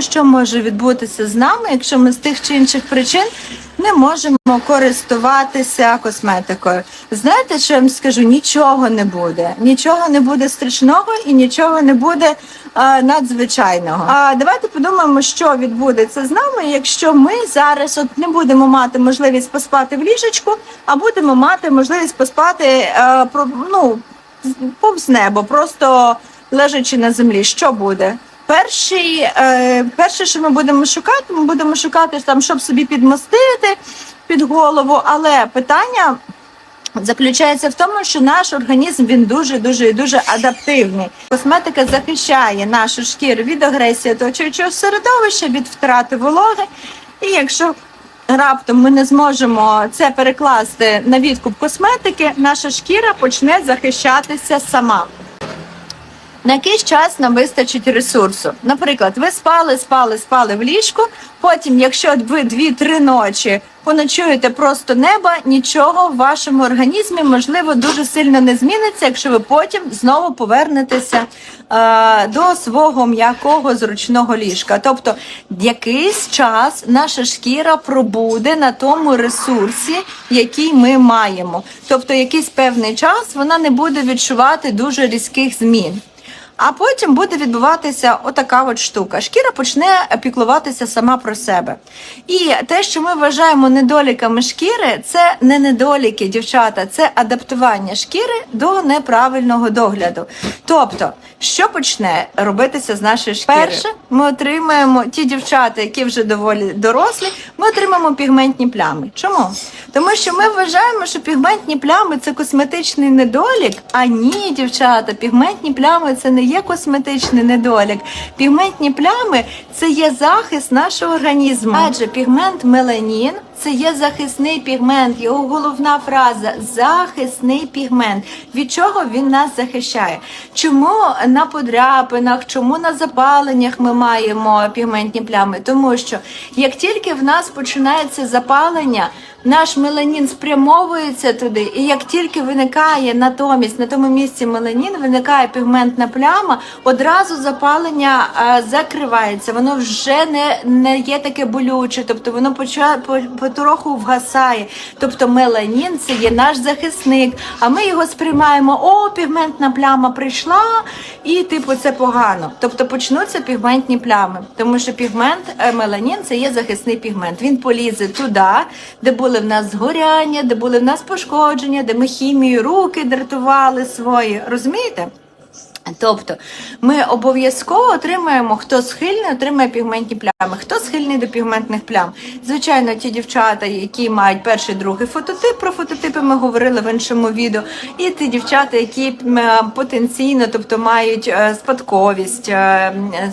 що може відбутися з нами, якщо ми з тих чи інших причин не можемо користуватися косметикою. Знаєте, що я вам скажу? Нічого не буде. Нічого не буде страшного і нічого не буде е, надзвичайного. А давайте подумаємо, що відбудеться з нами, якщо ми зараз от не будемо мати можливість поспати в ліжечку, а будемо мати можливість поспати е, про ну повз небо, просто лежачи на землі. Що буде? Перший, е, перше, що ми будемо шукати, ми будемо шукати там, щоб собі підмостити під голову. Але питання заключається в тому, що наш організм він дуже дуже дуже адаптивний. Косметика захищає нашу шкіру від агресії оточуючого середовища, від втрати вологи. І якщо раптом ми не зможемо це перекласти на відкуп косметики, наша шкіра почне захищатися сама. На якийсь час нам вистачить ресурсу. Наприклад, ви спали, спали, спали в ліжку. Потім, якщо ви дві-три ночі поночуєте просто неба, нічого в вашому організмі можливо дуже сильно не зміниться, якщо ви потім знову повернетеся е, до свого м'якого зручного ліжка. Тобто, якийсь час наша шкіра пробуде на тому ресурсі, який ми маємо. Тобто, якийсь певний час вона не буде відчувати дуже різких змін. А потім буде відбуватися отака от штука. Шкіра почне піклуватися сама про себе. І те, що ми вважаємо недоліками шкіри, це не недоліки, дівчата, це адаптування шкіри до неправильного догляду. Тобто, що почне робитися з нашої шкіри? Перше, ми отримаємо ті дівчата, які вже доволі дорослі, ми отримаємо пігментні плями. Чому? Тому що ми вважаємо, що пігментні плями це косметичний недолік. А ні, дівчата, пігментні плями це не є косметичний недолік. Пігментні плями це є захист нашого організму. Адже пігмент меланін це є захисний пігмент. Його головна фраза захисний пігмент. Від чого він нас захищає? Чому на подряпинах, чому на запаленнях ми маємо пігментні плями? Тому що як тільки в нас починається запалення, наш меланін спрямовується туди, і як тільки виникає натомість на тому місці меланін, виникає пігментна пляма, одразу запалення е, закривається. Воно вже не, не є таке болюче, тобто воно поча, по, потроху вгасає. Тобто меланін це є наш захисник, а ми його сприймаємо, о, пігментна пляма прийшла, і типу це погано. Тобто почнуться пігментні плями, тому що пігмент е, меланін це є захисний пігмент. Він полізе туди, де були в нас згоряння, де були в нас пошкодження, де ми хімію руки дратували свої. Розумієте? Тобто ми обов'язково отримаємо, хто схильний, отримає пігментні плями. Хто схильний до пігментних плям? Звичайно, ті дівчата, які мають перший другий фототип. Про фототипи ми говорили в іншому відео. І ті дівчата, які е, потенційно, тобто мають е, спадковість, е,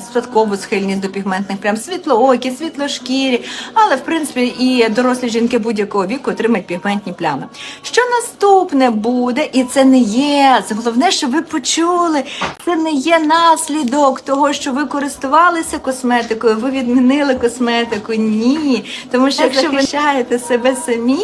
спадкову схильність до пігментних плям, світлоокі, світлошкірі, але в принципі і дорослі жінки будь-якого віку отримають пігментні плями. Що наступне буде, і це не є головне, що ви почули. Це не є наслідок того, що ви користувалися косметикою, ви відмінили косметику. Ні. Тому що якщо ви захищаєте себе самі,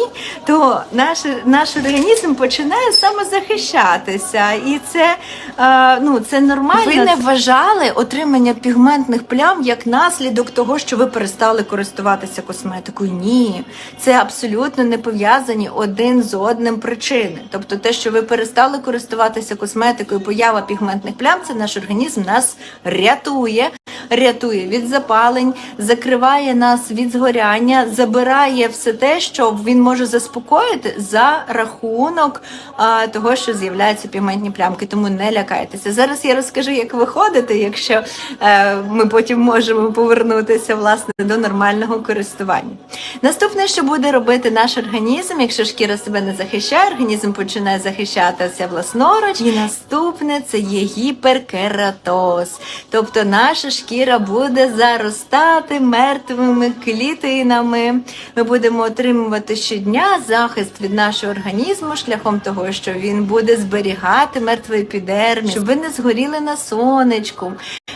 то наш, наш організм починає самозахищатися. І це, е, ну, це нормально. Ви не вважали отримання пігментних плям як наслідок того, що ви перестали користуватися косметикою. Ні. Це абсолютно не пов'язані один з одним причини. Тобто те, що ви перестали користуватися косметикою, поява пігментних плям, це наш організм нас рятує. Рятує від запалень, закриває нас від згоряння, забирає все те, що він може заспокоїти за рахунок а, того, що з'являються пігментні плямки. Тому не лякайтеся. Зараз я розкажу, як виходити, якщо е, ми потім можемо повернутися власне до нормального користування. Наступне, що буде робити наш організм, якщо шкіра себе не захищає, організм починає захищатися власноруч. І наступне це є гіперкератоз. Тобто наша шкіра буде заростати мертвими клітинами. Ми будемо отримувати щодня захист від нашого організму шляхом того, що він буде зберігати мертвий епідерміс, щоб ви не згоріли на сонечку.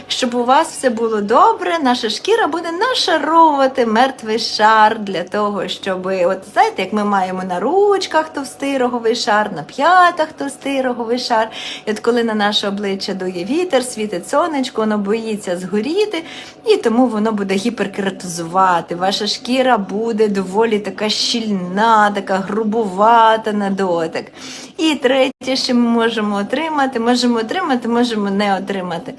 Щоб у вас все було добре, наша шкіра буде нашаровувати мертвий шар для того, щоб, от знаєте, як ми маємо на ручках товстий роговий шар, на п'ятах товстий роговий шар. І от коли на наше обличчя дує вітер, світить сонечко, воно боїться згоріти, і тому воно буде гіперкератизувати. Ваша шкіра буде доволі така щільна, така грубувата на дотик. І третє, що ми можемо отримати, можемо отримати, можемо не отримати.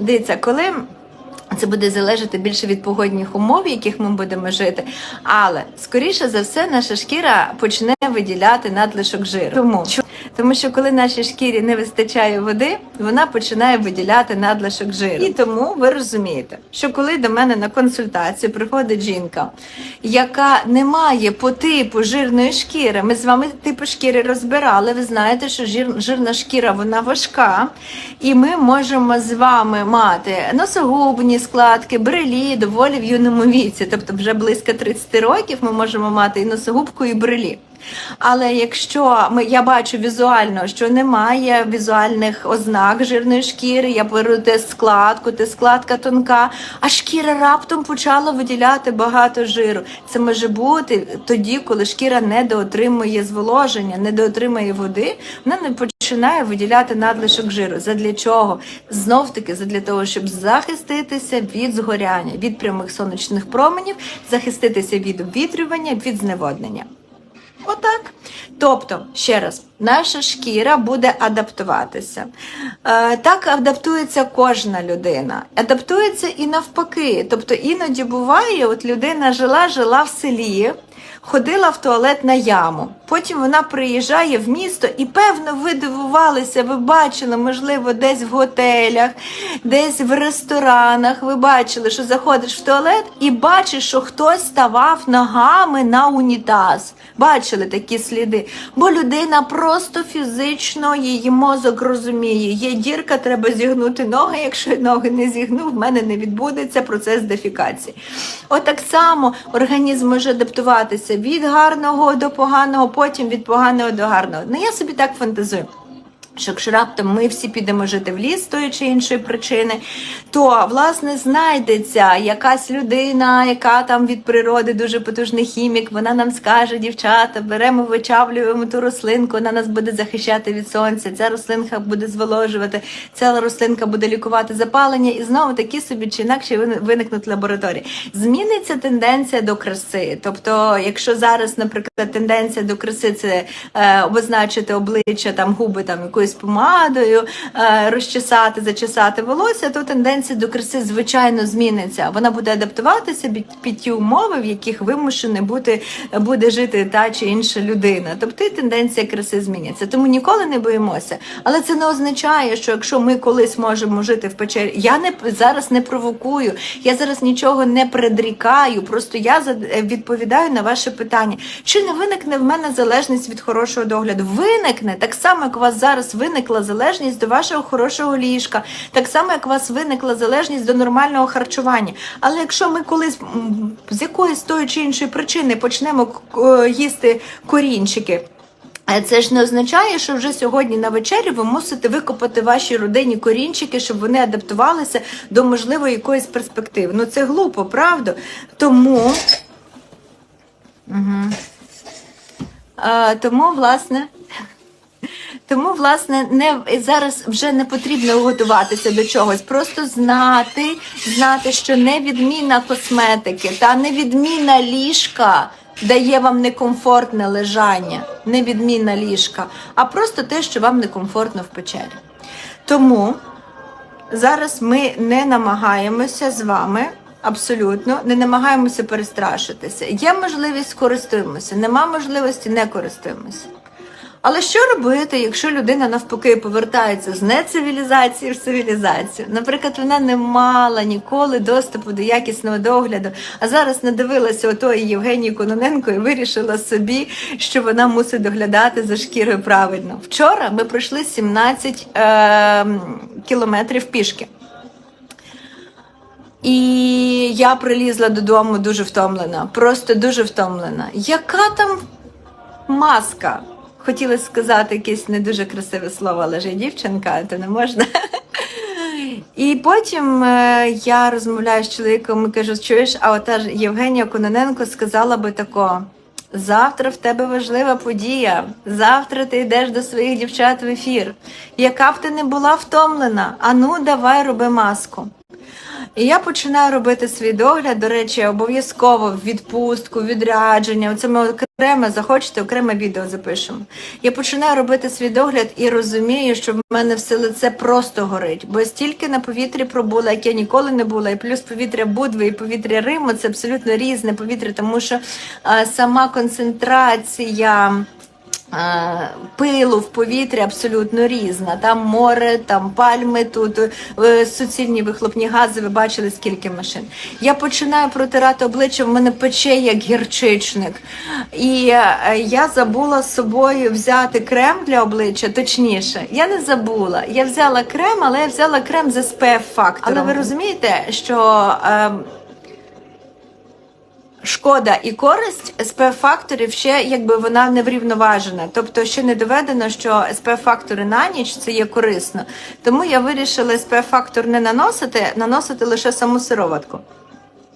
Дивіться, коли. Це буде залежати більше від погодних умов, в яких ми будемо жити. Але скоріше за все, наша шкіра почне виділяти надлишок жиру. Тому тому що коли нашій шкірі не вистачає води, вона починає виділяти надлишок жиру. І тому ви розумієте, що коли до мене на консультацію приходить жінка, яка не має по типу жирної шкіри, ми з вами типу шкіри розбирали. Ви знаєте, що жир, жирна шкіра вона важка, і ми можемо з вами мати носогубні складки, брелі доволі в юному віці, тобто вже близько 30 років ми можемо мати і носогубку, і брелі. Але якщо ми я бачу візуально, що немає візуальних ознак жирної шкіри, я беру те складку, те складка тонка, а шкіра раптом почала виділяти багато жиру. Це може бути тоді, коли шкіра недоотримує зволоження, недоотримує води, вона не починає виділяти надлишок жиру. Задля чого? Знов таки, задля того, щоб захиститися від згоряння, від прямих сонячних променів, захиститися від обвітрювання, від зневоднення. Отак. Тобто, ще раз, наша шкіра буде адаптуватися. Е, так адаптується кожна людина. Адаптується і навпаки. Тобто іноді буває, от людина жила, жила в селі. Ходила в туалет на яму. Потім вона приїжджає в місто і, певно, ви дивувалися, ви бачили, можливо, десь в готелях, десь в ресторанах. Ви бачили, що заходиш в туалет і бачиш, що хтось ставав ногами на унітаз. Бачили такі сліди. Бо людина просто фізично її мозок розуміє. Є дірка, треба зігнути ноги. Якщо ноги не зігнув, в мене не відбудеться процес дефікації. Отак само організм може адаптуватися від гарного до поганого, потім від поганого до гарного. Ну я собі так фантазую. Що якщо раптом ми всі підемо жити в ліс з тої чи іншої причини, то власне знайдеться якась людина, яка там від природи дуже потужний хімік. Вона нам скаже, дівчата, беремо, вичавлюємо ту рослинку, вона нас буде захищати від сонця. Ця рослинка буде зволожувати, ця рослинка буде лікувати запалення, і знову такі собі чи інакше виникнуть лабораторії. Зміниться тенденція до краси. Тобто, якщо зараз, наприклад, тенденція до краси це е, обозначити обличчя, там губи там якоюсь помадою, е, розчесати, зачесати волосся, то тенденція до краси, звичайно, зміниться. Вона буде адаптуватися під, ті умови, в яких вимушена бути, буде жити та чи інша людина. Тобто тенденція краси зміниться. Тому ніколи не боїмося. Але це не означає, що якщо ми колись можемо жити в печері, я не зараз не провокую, я зараз нічого не предрікаю. Просто я відповідаю на ваше питання. Чи не виникне в мене залежність від хорошого догляду? Виникне так само, як у вас зараз виникла залежність до вашого хорошого ліжка, так само, як у вас виникла залежність до нормального харчування. Але якщо ми колись з якоїсь тої чи іншої причини почнемо їсти корінчики. Це ж не означає, що вже сьогодні на вечері ви мусите викопати ваші родині корінчики, щоб вони адаптувалися до можливої якоїсь перспективи. Ну це глупо, правда? Тому, угу. тому власне. Тому, власне, не зараз вже не потрібно готуватися до чогось, просто знати, знати, що невідміна косметики та невідміна ліжка дає вам некомфортне лежання, невідмінна ліжка, а просто те, що вам некомфортно в печері. Тому зараз ми не намагаємося з вами. Абсолютно не намагаємося перестрашитися. Є можливість користуємося, нема можливості не користуємося. Але що робити, якщо людина навпаки повертається з нецивілізації в цивілізацію? Наприклад, вона не мала ніколи доступу до якісного догляду, а зараз надивилася отої Євгенії Кононенко і вирішила собі, що вона мусить доглядати за шкірою правильно. Вчора ми пройшли 17 е, кілометрів пішки. І я прилізла додому дуже втомлена, просто дуже втомлена. Яка там маска? Хотіла сказати якесь не дуже красиве слово, але ж дівчинка, то не можна. І потім е, я розмовляю з чоловіком і кажу: чуєш, а ота ж Євгенія Кононенко сказала би тако. Завтра в тебе важлива подія. Завтра ти йдеш до своїх дівчат в ефір. Яка б ти не була втомлена, ану, давай роби маску. І я починаю робити свій догляд. До речі, обов'язково в відпустку, відрядження. Це ми окреме захочете, окреме відео запишемо. Я починаю робити свій догляд і розумію, що в мене все лице просто горить. Бо стільки на повітрі пробула, як я ніколи не була, і плюс повітря Будви, і повітря Риму це абсолютно різне повітря, тому що е, сама концентрація. Пилу в повітрі абсолютно різна. Там море, там пальми, тут е, суцільні вихлопні гази. Ви бачили, скільки машин. Я починаю протирати обличчя, в мене пече як гірчичник. І е, я забула з собою взяти крем для обличчя, точніше, я не забула. Я взяла крем, але я взяла крем з SPF фактором. Але ви розумієте, що. Е, Шкода і користь SPF факторів ще якби вона не врівноважена. Тобто ще не доведено, що SPF фактори на ніч це є корисно. Тому я вирішила SPF фактор не наносити, наносити лише саму сироватку.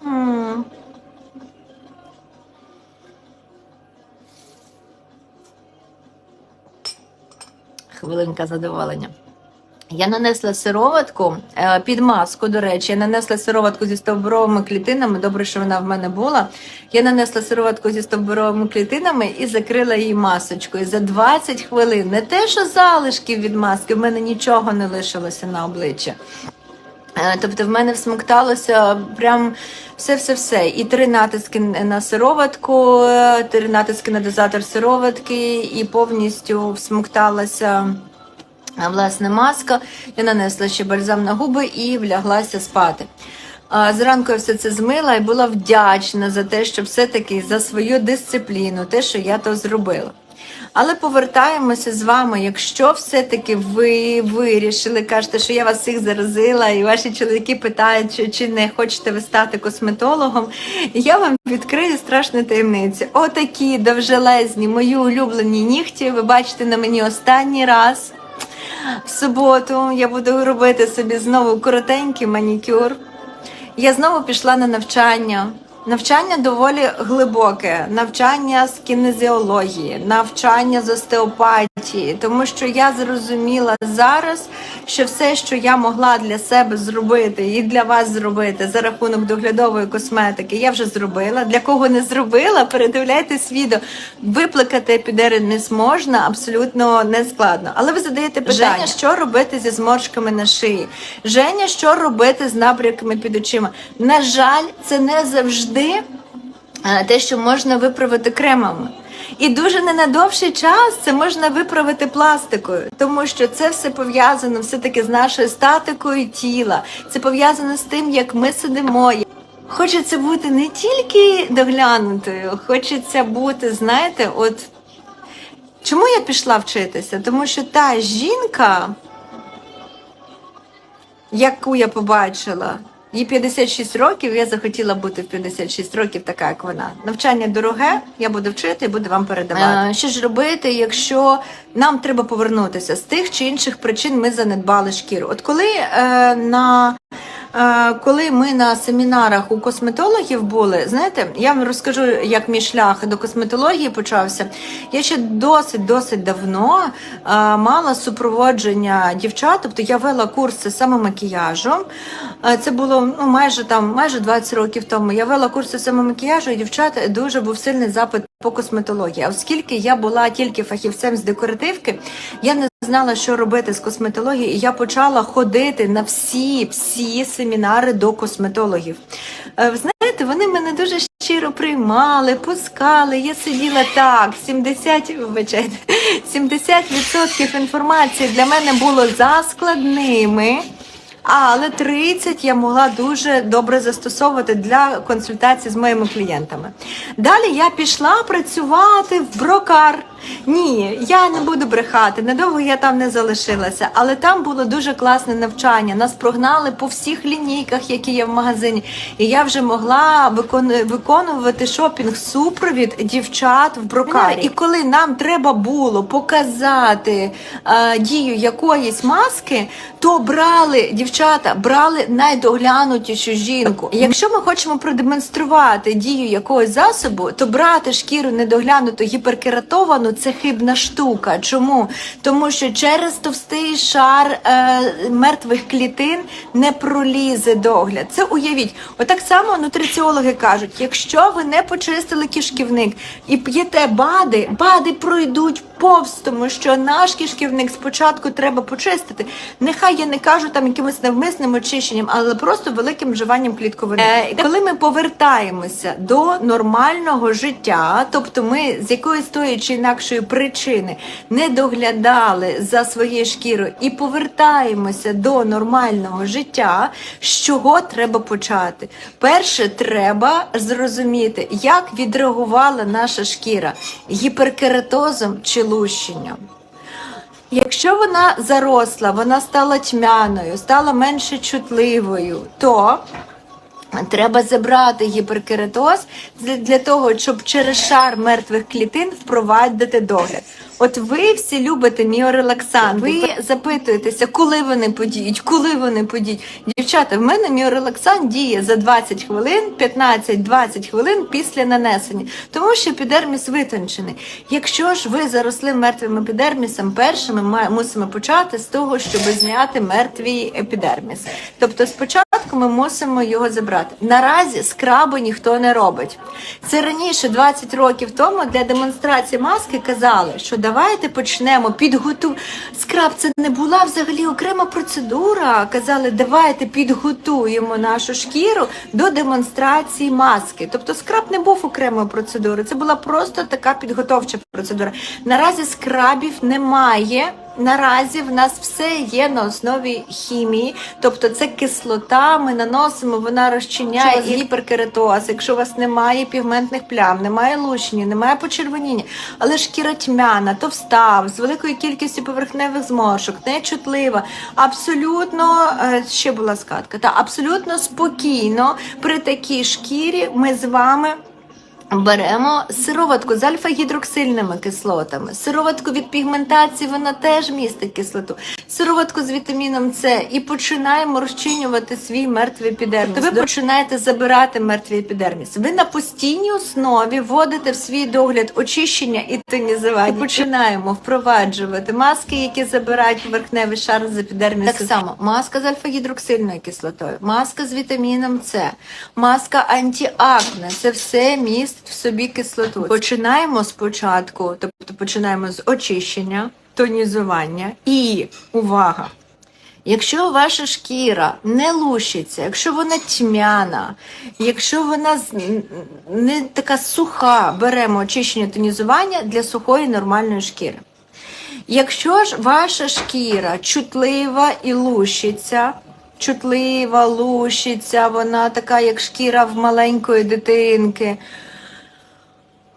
М. Хвилинка задоволення. Я нанесла сироватку е, під маску, до речі, я нанесла сироватку зі стовбуровими клітинами. Добре, що вона в мене була. Я нанесла сироватку зі стовбуровими клітинами і закрила її масочкою. За 20 хвилин. Не те, що залишків від маски, в мене нічого не лишилося на обличчя. Е, Тобто в мене всмокталося прям все-все-все. І три натиски на сироватку, е, три натиски на дозатор сироватки, і повністю всмокталася. Власне, маска, я нанесла ще бальзам на губи і вляглася спати. Зранку я все це змила і була вдячна за те, що все-таки за свою дисципліну, те, що я то зробила. Але повертаємося з вами. Якщо все-таки ви вирішили, кажете, що я вас всіх заразила, і ваші чоловіки питають, чи не хочете ви стати косметологом, я вам відкрию страшну таємницю. Отакі довжелезні, мої улюблені нігті. Ви бачите на мені останній раз. В суботу я буду робити собі знову коротенький манікюр. Я знову пішла на навчання. Навчання доволі глибоке, навчання з кінезіології, навчання з остеопатії, тому що я зрозуміла зараз, що все, що я могла для себе зробити і для вас зробити за рахунок доглядової косметики, я вже зробила. Для кого не зробила, передивляйтесь відео. Виплакати епідерміс можна абсолютно не складно. Але ви задаєте питання, Женя, що робити зі зморшками на шиї? Женя, що робити з набряками під очима? На жаль, це не завжди е, те, що можна виправити кремами. І дуже ненадовший час це можна виправити пластикою, тому що це все пов'язано все-таки з нашою статикою тіла. Це пов'язано з тим, як ми сидимо. Хочеться бути не тільки доглянутою, хочеться бути, знаєте, от чому я пішла вчитися? Тому що та жінка, яку я побачила, їй 56 років, я захотіла бути в 56 років така, як вона. Навчання дороге, я буду вчити і буду вам передавати. Е, що ж робити, якщо нам треба повернутися з тих чи інших причин, ми занедбали шкіру. От коли е, на коли ми на семінарах у косметологів були, знаєте, я вам розкажу, як мій шлях до косметології почався. Я ще досить досить давно мала супроводження дівчат, тобто я вела курси самомакіяжу. Це було ну, майже там майже 20 років тому. Я вела курси самомакіяжу, і дівчат дуже був сильний запит по косметології. А оскільки я була тільки фахівцем з декоративки, я не знала, що робити з косметології, і я почала ходити на всі всі семінари до косметологів. Е, Ви знаєте, вони мене дуже щиро приймали, пускали. Я сиділа так, 70, вибачайте, 70% інформації для мене було заскладними. Але 30 я могла дуже добре застосовувати для консультацій з моїми клієнтами. Далі я пішла працювати в брокар. Ні, я не буду брехати. Недовго я там не залишилася, але там було дуже класне навчання. Нас прогнали по всіх лінійках, які є в магазині. І я вже могла викону- виконувати шопінг супровід дівчат в брокарі. І коли нам треба було показати е, дію якоїсь маски, то брали дівчата, брали найдоглянутішу жінку. Якщо ми хочемо продемонструвати дію якогось засобу, то брати шкіру недоглянуту гіперкератовану це хибна штука. Чому? Тому що через товстий шар е, мертвих клітин не пролізе догляд. Це уявіть. Отак само нутриціологи кажуть: якщо ви не почистили кишківник і п'єте бади, бади пройдуть повз, тому що наш кишківник спочатку треба почистити. Нехай я не кажу там якимось навмисним очищенням, але просто великим вживанням клітковини. Е, коли ми повертаємося до нормального життя, тобто ми з якоїсь тої чи інакшої причини не доглядали за своєю шкірою і повертаємося до нормального життя, з чого треба почати? Перше, треба зрозуміти, як відреагувала наша шкіра гіперкератозом чи лущенням. Якщо вона заросла, вона стала тьмяною, стала менше чутливою, то треба забрати гіперкератоз для того, щоб через шар мертвих клітин впровадити догляд. От ви всі любите міорелаксанти. Ви запитуєтеся, коли вони подіють, коли вони подіють. Дівчата, в мене міорелаксант діє за 20 хвилин, 15-20 хвилин після нанесення, тому що епідерміс витончений. Якщо ж ви заросли мертвим епідермісом, першими ми мусимо почати з того, щоб зняти мертвий епідерміс. Тобто спочатку ми мусимо його забрати. Наразі скрабу ніхто не робить. Це раніше, 20 років тому, для демонстрації маски казали, що давайте почнемо підготу. Скраб це не була взагалі окрема процедура. Казали, давайте підготуємо нашу шкіру до демонстрації маски. Тобто скраб не був окремою процедурою, це була просто така підготовча процедура. Наразі скрабів немає. Наразі в нас все є на основі хімії, тобто це кислота, ми наносимо, вона розчиняє і гіперкератоз. Якщо у вас немає пігментних плям, немає лущення, немає почервоніння, але шкіра тьмяна, товста, з великою кількістю поверхневих зморшок, нечутлива, абсолютно е, ще була скатка, та абсолютно спокійно при такій шкірі ми з вами. Беремо сироватку з альфа-гідроксильними кислотами. Сироватку від пігментації вона теж містить кислоту. Сироватку з вітаміном С і починаємо розчинювати свій мертвий епідерміс. Ви починаєте забирати мертвий епідерміс. Ви на постійній основі вводите в свій догляд очищення і тонізування. Починаємо впроваджувати маски, які забирають поверхневий шар з епідермісу. Так само маска з альфа-гідроксильною кислотою, маска з вітаміном С, маска антиакне. Це все містить в собі кислоту. Починаємо спочатку, тобто починаємо з очищення, тонізування і увага. Якщо ваша шкіра не лущиться, якщо вона тьмяна, якщо вона не така суха, беремо очищення тонізування для сухої нормальної шкіри. Якщо ж ваша шкіра чутлива і лущиться, чутлива, лущиться, вона така, як шкіра в маленької дитинки.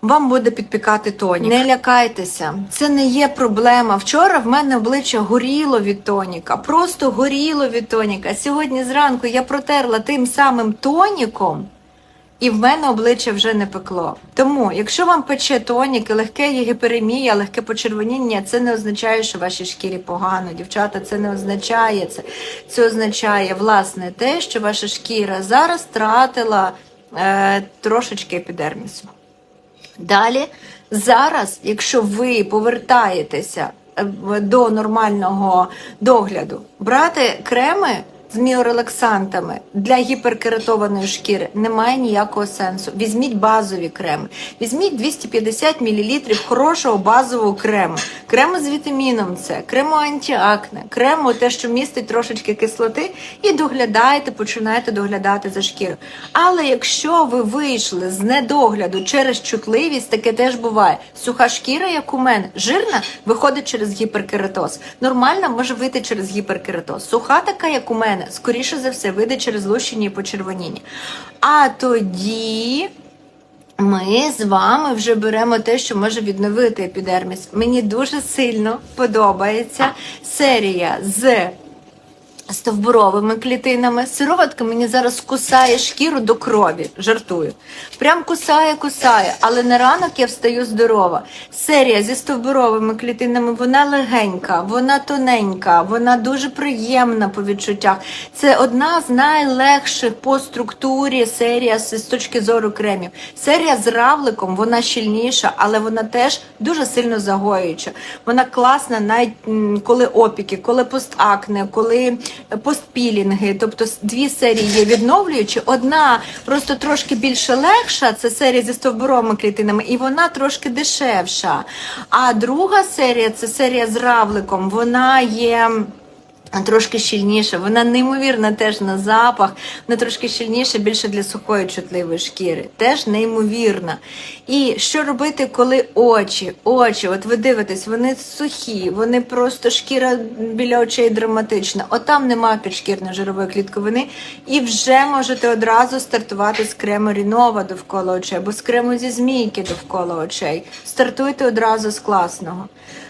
Вам буде підпікати тонік. Не лякайтеся, це не є проблема. Вчора в мене обличчя горіло від тоніка, просто горіло від тоніка. Сьогодні зранку я протерла тим самим тоніком, і в мене обличчя вже не пекло. Тому, якщо вам пече тонік, і легке є гіперемія, легке почервоніння, це не означає, що вашій шкірі погано. Дівчата, це не означає це. Це означає власне те, що ваша шкіра зараз втратила е, трошечки епідермісу. Далі, зараз, якщо ви повертаєтеся е, до нормального догляду, брати креми з міорелаксантами для гіперкератованої шкіри немає ніякого сенсу. Візьміть базові креми. Візьміть 250 мл хорошого базового крему. Крему з вітаміном С, крему антиакне, крему те, що містить трошечки кислоти, і доглядаєте, починаєте доглядати за шкірою. Але якщо ви вийшли з недогляду через чутливість, таке теж буває. Суха шкіра, як у мене, жирна, виходить через гіперкератоз. Нормальна може вийти через гіперкератоз. Суха така, як у мене, скоріше за все, вийде через лущення і почервоніння. А тоді ми з вами вже беремо те, що може відновити епідерміс. Мені дуже сильно подобається серія з стовбуровими клітинами. Сироватка мені зараз кусає шкіру до крові. Жартую. Прям кусає, кусає. Але на ранок я встаю здорова. Серія зі стовбуровими клітинами, вона легенька, вона тоненька, вона дуже приємна по відчуттях. Це одна з найлегших по структурі серія з точки зору кремів. Серія з равликом, вона щільніша, але вона теж дуже сильно загоююча. Вона класна, навіть коли опіки, коли постакне, коли постпілінги. Тобто дві серії є відновлюючі. Одна просто трошки більше легша, це серія зі стовбуровими клітинами, і вона трошки дешевша. А друга серія це серія з равликом. Вона є. Трошки щільніша, вона неймовірна теж на запах, вона трошки щільніша, більше для сухої чутливої шкіри. Теж неймовірна. І що робити, коли очі, очі, от ви дивитесь, вони сухі, вони просто шкіра біля очей драматична. Отам немає підшкірної жирової клітковини, і вже можете одразу стартувати з крему Рінова довкола очей, або з крему зі змійки довкола очей. Стартуйте одразу з класного.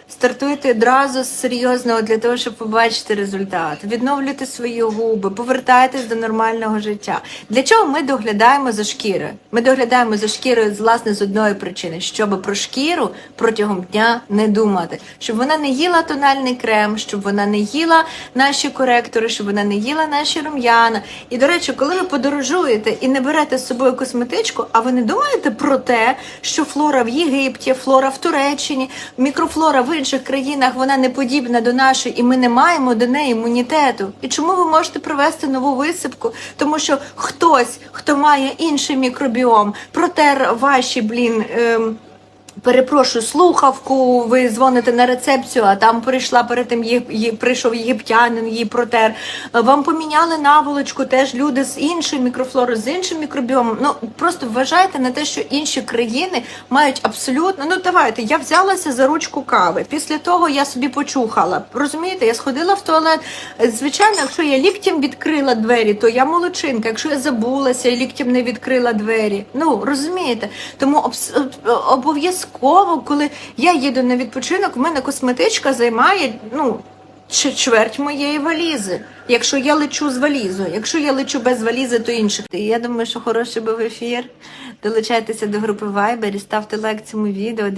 Стартуйте одразу з серйозного для того, щоб побачити результат. Відновлюйте свої губи, повертайтесь до нормального життя. Для чого ми доглядаємо за шкірою? Ми доглядаємо за шкірою власне з одної причини, щоб про шкіру протягом дня не думати, щоб вона не їла тональний крем, щоб вона не їла наші коректори, щоб вона не їла наші рум'яна. І до речі, коли ви подорожуєте і не берете з собою косметичку, а ви не думаєте про те, що флора в Єгипті, флора в Туреччині, мікрофлора в інших країнах вона не подібна до нашої, і ми не маємо до неї імунітету. І чому ви можете провести нову висипку? Тому що хтось, хто має інший мікробіом, протер ваші блін. Ем, Перепрошую слухавку, ви дзвоните на рецепцію, а там прийшла перед тим є, є- прийшов єгиптянин, її протер. Вам поміняли наволочку, теж люди з іншою мікрофлорою, з іншим мікробіомом. Ну просто вважайте на те, що інші країни мають абсолютно. Ну давайте, я взялася за ручку кави. Після того я собі почухала. Розумієте, я сходила в туалет. Звичайно, якщо я ліктем відкрила двері, то я молодчинка. Якщо я забулася і ліктем не відкрила двері. Ну розумієте, тому обс- об- обов'язково, коли я їду на відпочинок, в мене косметичка займає ну. Чверть моєї валізи, якщо я лечу з валізою. Якщо я лечу без валізи, то інших. Я думаю, що хороший був ефір. Долучайтеся до групи Viber і ставте лайк цьому відео.